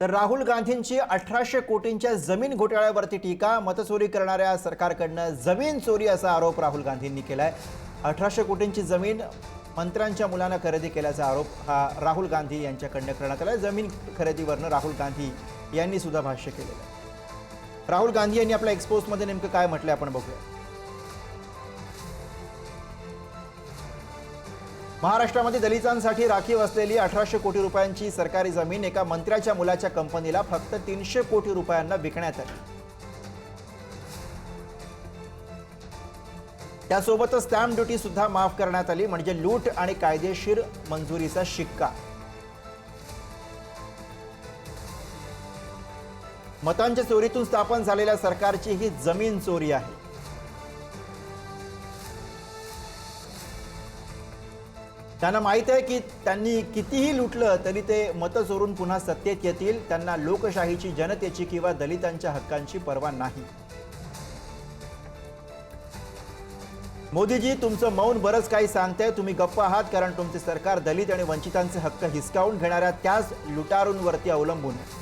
तर राहुल गांधींची अठराशे कोटींच्या जमीन घोटाळ्यावरती टीका मतचोरी करणाऱ्या सरकारकडनं जमीन चोरी असा आरोप राहुल गांधींनी केलाय. अठराशे कोटींची जमीन मंत्र्यांच्या मुलांना खरेदी केल्याचा आरोप हा राहुल गांधी यांच्याकडनं करण्यात आला जमीन खरेदीवरनं राहुल गांधी यांनी सुद्धा भाष्य केलेलं आहे. राहुल गांधी यांनी आपल्या एक्सपोजमध्ये नेमकं काय म्हटलंय आपण बघूया. महाराष्ट्रामध्ये दलितांसाठी राखीव असलेली अठराशे कोटी रुपयांची सरकारी जमीन एका मंत्र्याच्या मुलाच्या कंपनीला फक्त तीनशे कोटी रुपयांना विकण्यात आली. त्यासोबतच स्टॅम्प ड्युटी सुद्धा माफ करण्यात आली म्हणजे लूट आणि कायदेशीर मंजुरीचा शिक्का. मतांच्या चोरीतून स्थापन झालेल्या सरकारची ही जमीन चोरी आहे. त्यांना माहीत आहे की त्यांनी कितीही लुटलं तरी ते मतं चोरून पुन्हा सत्तेत येतील. त्यांना लोकशाहीची जनतेची किंवा दलितांच्या हक्कांची पर्वा नाही. मोदीजी तुमचं मौन बरंच काही सांगतंय. तुम्ही गप्प आहात कारण तुमचे सरकार दलित आणि वंचितांचे हक्क हिसकावून घेणाऱ्या त्याच लुटारूंवरती अवलंबून आहे.